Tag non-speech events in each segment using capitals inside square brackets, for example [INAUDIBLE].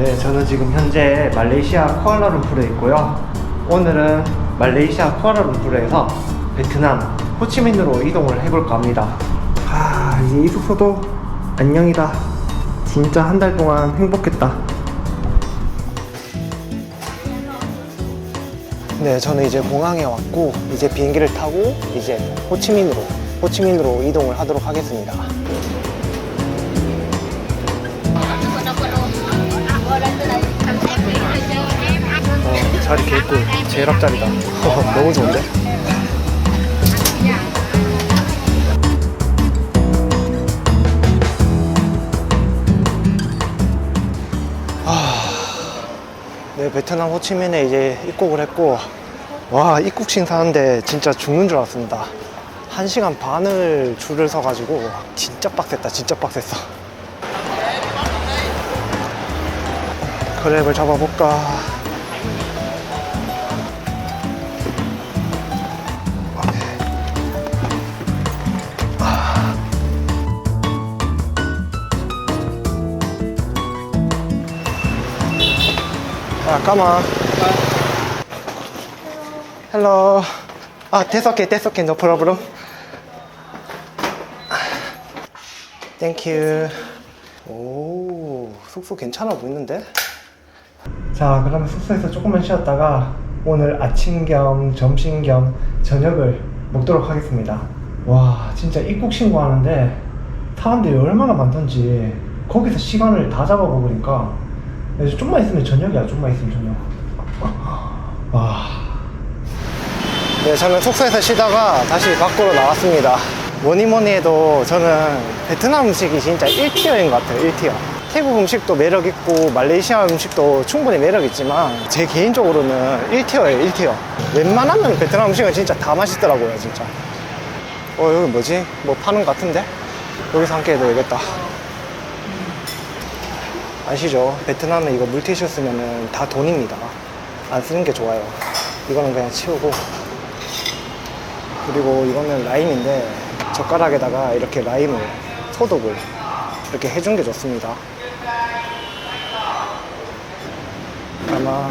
네, 저는 지금 현재 말레이시아 쿠알라룸푸르에 있고요. 오늘은 말레이시아 쿠알라룸푸르에서 베트남 호치민으로 이동을 해볼까 합니다. 아, 이제 이 숙소도 안녕이다. 진짜 한 달 동안 행복했다. 네, 저는 이제 공항에 왔고 이제 비행기를 타고 이제 호치민으로 호치민으로 이동을 하도록 하겠습니다. 어, 자리 개꿀. 제일 앞자리다. [LAUGHS] 너무 좋은데? 아, 네, 베트남 호치민에 이제 입국을 했고, 와, 입국 심사하는데 진짜 죽는 줄 알았습니다. 한 시간 반을 줄을 서가지고, 진짜 빡셌다, 진짜 빡셌어. 그랩을 잡아볼까. 아, 까마. 헬로. 아, that's okay, no problem. 땡큐. 오, 숙소 괜찮아 보이는데? 자, 그러면 숙소에서 조금만 쉬었다가 오늘 아침 겸 점심 겸 저녁을 먹도록 하겠습니다. 와, 진짜 입국 신고하는데 사람들이 얼마나 많던지 거기서 시간을 다 잡아먹으니까 이제 좀만 있으면 저녁이야, 좀만 있으면 저녁. [LAUGHS] 와. 네, 저는 숙소에서 쉬다가 다시 밖으로 나왔습니다. 뭐니 뭐니 해도 저는 베트남 음식이 진짜 1티어인 것 같아요, 1티어. 태국 음식도 매력 있고 말레이시아 음식도 충분히 매력 있지만 제 개인적으로는 1티어예요, 1티어. 웬만하면 베트남 음식은 진짜 다 맛있더라고요, 진짜. 어, 여기 뭐지? 뭐 파는 것 같은데? 여기서 함께 해도 되겠다. 아시죠? 베트남에 이거 물티슈 쓰면은 다 돈입니다. 안 쓰는 게 좋아요. 이거는 그냥 치우고. 그리고 이거는 라임인데 젓가락에다가 이렇게 라임을 소독을 이렇게 해준 게 좋습니다. 아마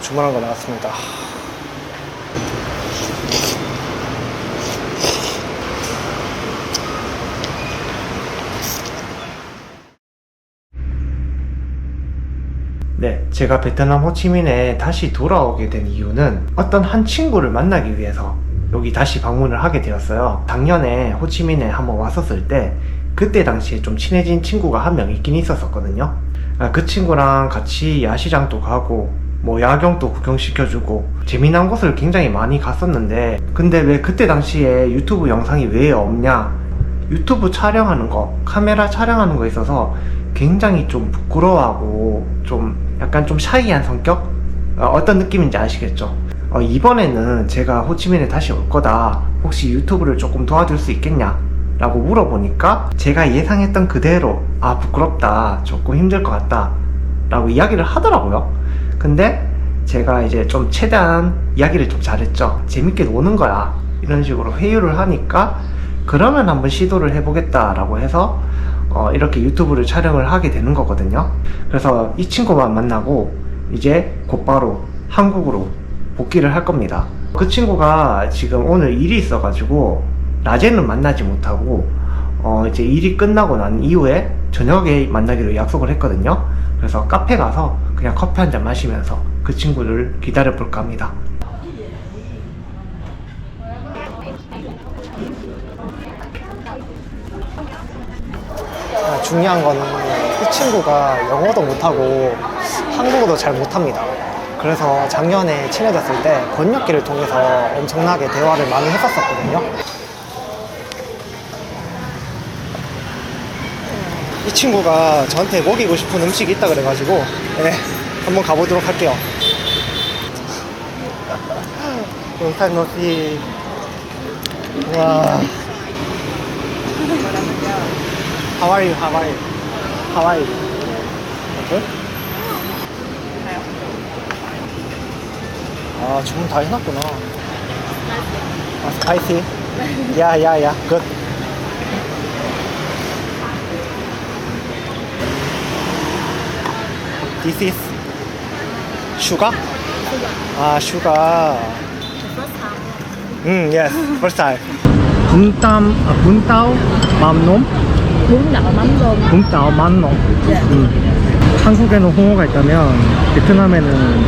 주문한 거 나왔습니다. 네, 제가 베트남 호치민에 다시 돌아오게 된 이유는 어떤 한 친구를 만나기 위해서 여기 다시 방문을 하게 되었어요. 작년에 호치민에 한번 왔었을 때 그때 당시에 좀 친해진 친구가 한 명 있긴 있었었거든요. 아, 그 친구랑 같이 야시장도 가고 뭐 야경도 구경시켜주고 재미난 곳을 굉장히 많이 갔었는데 근데 왜 그때 당시에 유튜브 영상이 왜 없냐? 유튜브 촬영하는 거 카메라 촬영하는 거 있어서 굉장히 좀 부끄러워하고 좀 약간 좀 샤이한 성격? 어, 떤 느낌인지 아시겠죠? 어, 이번에는 제가 호치민에 다시 올 거다. 혹시 유튜브를 조금 도와줄 수 있겠냐 라고 물어보니까 제가 예상했던 그대로 아 부끄럽다 조금 힘들 것 같다 라고 이야기를 하더라고요. 근데 제가 이제 좀 최대한 이야기를 좀 잘했죠. 재밌게 노는 거야. 이런 식으로 회유를 하니까 그러면 한번 시도를 해보겠다 라고 해서 어, 이렇게 유튜브를 촬영을 하게 되는 거거든요. 그래서 이 친구만 만나고 이제 곧바로 한국으로 복귀를 할 겁니다. 그 친구가 지금 오늘 일이 있어가지고 낮에는 만나지 못하고 어 이제 일이 끝나고 난 이후에 저녁에 만나기로 약속을 했거든요. 그래서 카페 가서 그냥 커피 한 잔 마시면서 그 친구를 기다려 볼까 합니다. 아, 중요한 거는 이 친구가 영어도 못하고 한국어도 잘 못합니다. 그래서 작년에 친해졌을 때 번역기를 통해서 엄청나게 대화를 많이 했었었거든요. 이 친구가 저한테 먹이고 싶은 음식이 있다 그래가지고 네, 한번 가보도록 할게요. [LAUGHS] 용탄 노피 와. How are you? Okay? 아 주문 다 해놨구나. 아 스파이시? 야야야 굿. This is sugar? 아, sugar. 음, yes, first time. 분땀, 아, 분따오 맘놈? mắm tôm 분따오 맘놈. dạ 음. 한국에는 홍어가 있다면 베트남에는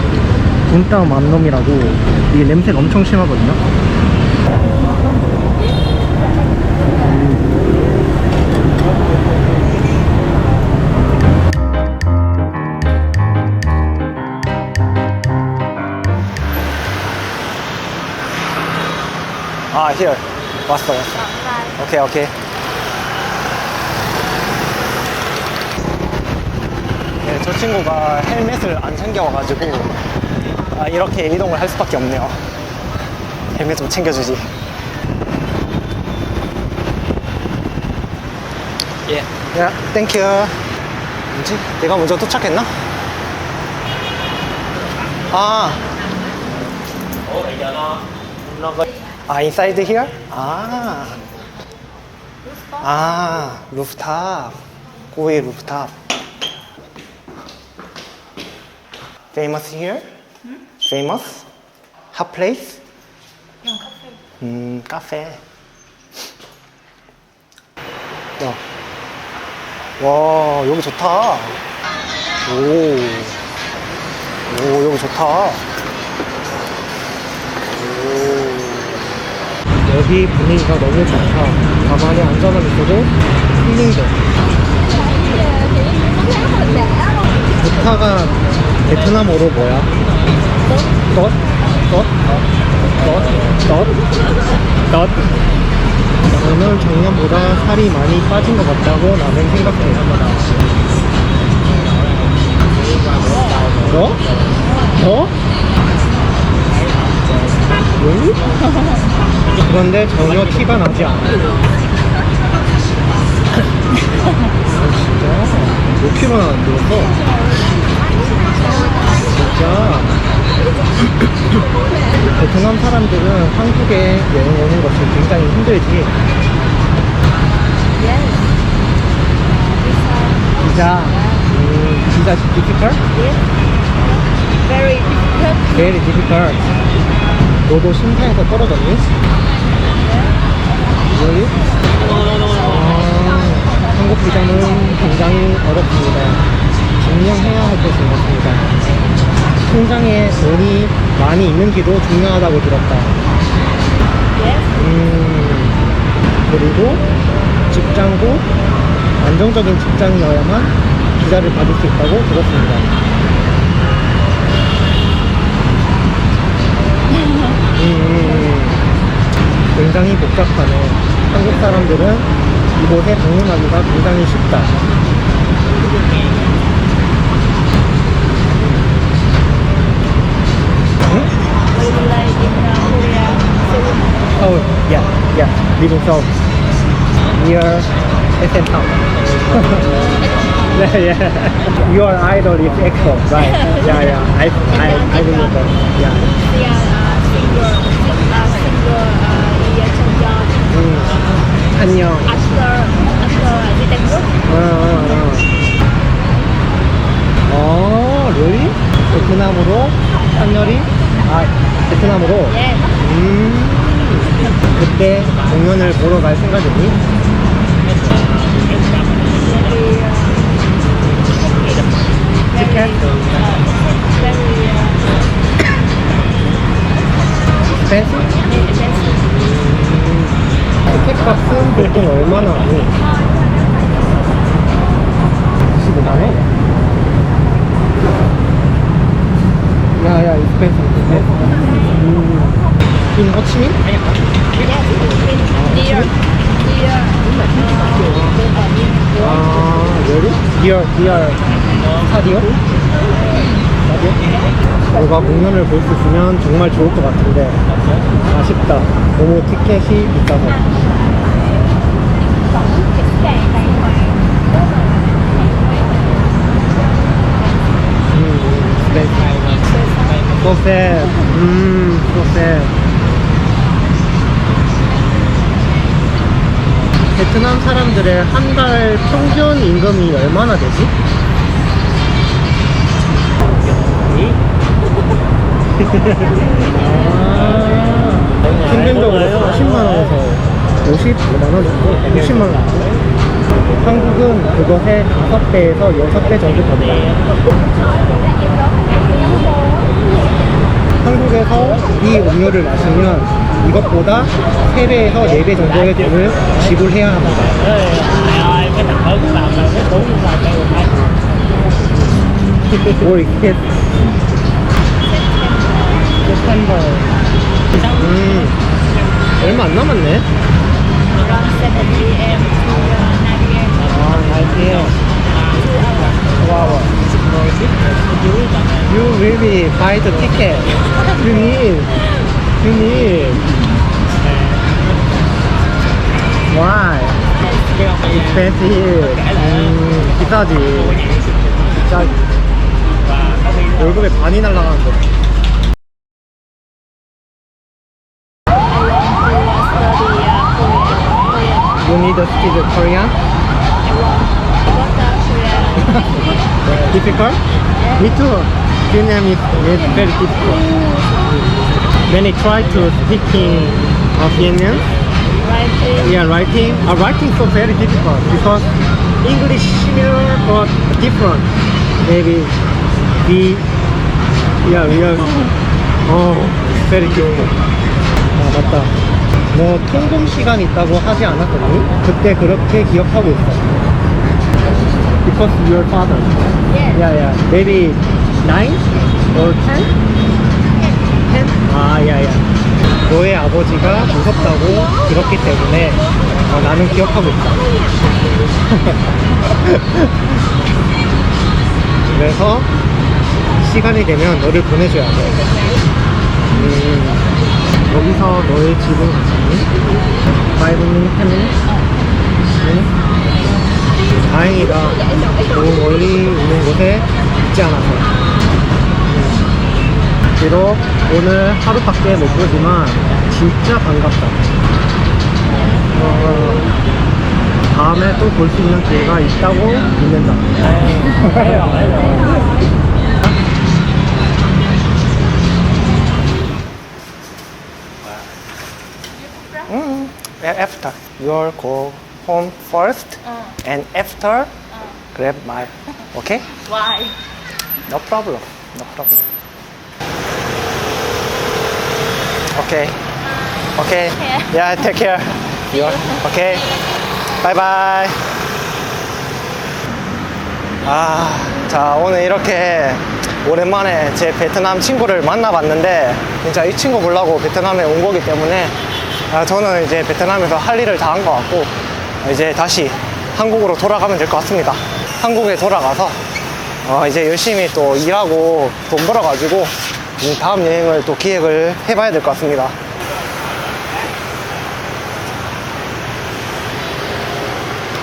분따오 맘놈이라고 이게 냄새가 엄청 심하거든요. Here. 왔어, 왔어. 오케이, 오케이. 네, 저 친구가 헬멧을 안 챙겨와가지고 아, 이렇게 이동을 할 수밖에 없네요. 헬멧 좀 챙겨주지. 예. 야, 땡큐. 뭐지? 내가 먼저 도착했나? 아. 아, inside here? 아. 아, 루프탑. 고위 루프탑. Famous here? Famous? Hot place? 음, 카페. 야. 와, 여기 좋다. 오. 오, 여기 좋다. 여기 분위기가 너무 좋다. 가만히 앉아만 있어도 힐링돼. 부타가 베트남어로 뭐야? 덧? 덧? 덧? 덧? 덧? 오늘 작년보다 살이 많이 빠진 것 같다고 나는 생각해. 너? 너? 왜? 그런데 전혀 티가 나지 않아. 아, 진짜? 몇 킬로나 안 들었어? 진짜 베트남 사람들은 한국에 여행 오는 것이 굉장히 힘들지 비자 음, 비자 difficult? very difficult very difficult 너도 심사에서 떨어졌니? really? 아, 한국 비자는 굉장히 어렵습니다 증명해야 할 것이 많습니다 통장에 돈이 많이 있는지도 중요하다고 들었다 음, 그리고 직장도 안정적인 직장이어야만 비자를 받을 수 있다고 들었습니다. 음, 음, 음. 굉장히 복잡하네. 한국 사람들은 이곳에 방문하기가 굉장히 쉽다. uh, Oh, yeah, yeah, living Seoul. Near SM Town. yeah, yeah. Your idol is EXO, right? yeah, yeah. I, I, I remember. Yeah. uh, single uh, single uh, year young 음, 안녕. after after Jitengwood 어, 어, 어. 어, really? 베트남으로? 한열이? 아, 베트남으로? yes 음, 그때 공연을 보러 갈 생각이니? very uh, 티켓? very 펜스? uh, expensive 티 켓 값은 보통 얼마나 하니? 15만원? 야야 익스펜스 음. 인 호치민? dear 아 여기? 디얼 디얼 스타디오? 너가 공연을 볼 수 있으면 정말 좋을 것 같은데 아쉽다 너무 티켓이 비싸서 음, sad. 음, sad. 베트남 사람들의 한 달 평균 임금이 얼마나 되지? 평균적으로 40만 원에서 55만 원 정도? 60만 원 정도? 한국은 그것의 5배에서 6배 정도 더 나요. 한국에서 이 음료를 마시면 이것보다 3배에서 4배 정도의 돈을 지불해야 합니다. cái thằng 게 september 음 얼마 안 남았네 From 7 a.m. to uh, 9 p.m. 아 알게요 wow you really buy the ticket you need you need why expensive 음 비싸지 비싸지 월급의 반이 날라가는데 need of the Korean? [LAUGHS] difficult? Yeah. Me too. Vietnam is, is very difficult. When I try to speak in Vietnam. Writing. Yeah, writing. Uh, writing so very difficult because English similar but different. Maybe we, yeah, we are, oh, very difficult. Ah, あまた uh, 너 통금 시간 있다고 하지 않았었니? 그때 그렇게 기억하고 있어. Because your father. Yes. Yeah, yeah. Maybe nine or ten? Ten? 아, yeah, yeah. 너의 아버지가 무섭다고 들었기 때문에 어, 나는 기억하고 있다. [LAUGHS] 그래서 시간이 되면 너를 보내줘야 돼. 음, 여기서 너의? 5 minutes, 10 minutes? 응? 다행이다. 너무 멀리 있는 곳에 있지 않아서. 음. 비록 오늘 하루밖에 못 보지만 진짜 반갑다. 어, 다음에 또 볼 수 있는 기회가 있다고 믿는다. [LAUGHS] Mm, after you go home first Uh, and after uh. grab my okay Why? no problem no problem okay okay Yeah. take care you okay bye bye 아, 자, 오늘 이렇게 오랜만에 제 베트남 친구를 만나봤는데, 진짜 이 친구 보려고 베트남에 온 거기 때문에, 아, 저는 이제 베트남에서 할 일을 다 한 것 같고, 이제 다시 한국으로 돌아가면 될 것 같습니다. 한국에 돌아가서, 어, 이제 열심히 또 일하고 돈 벌어가지고, 음, 다음 여행을 또 기획을 해봐야 될 것 같습니다.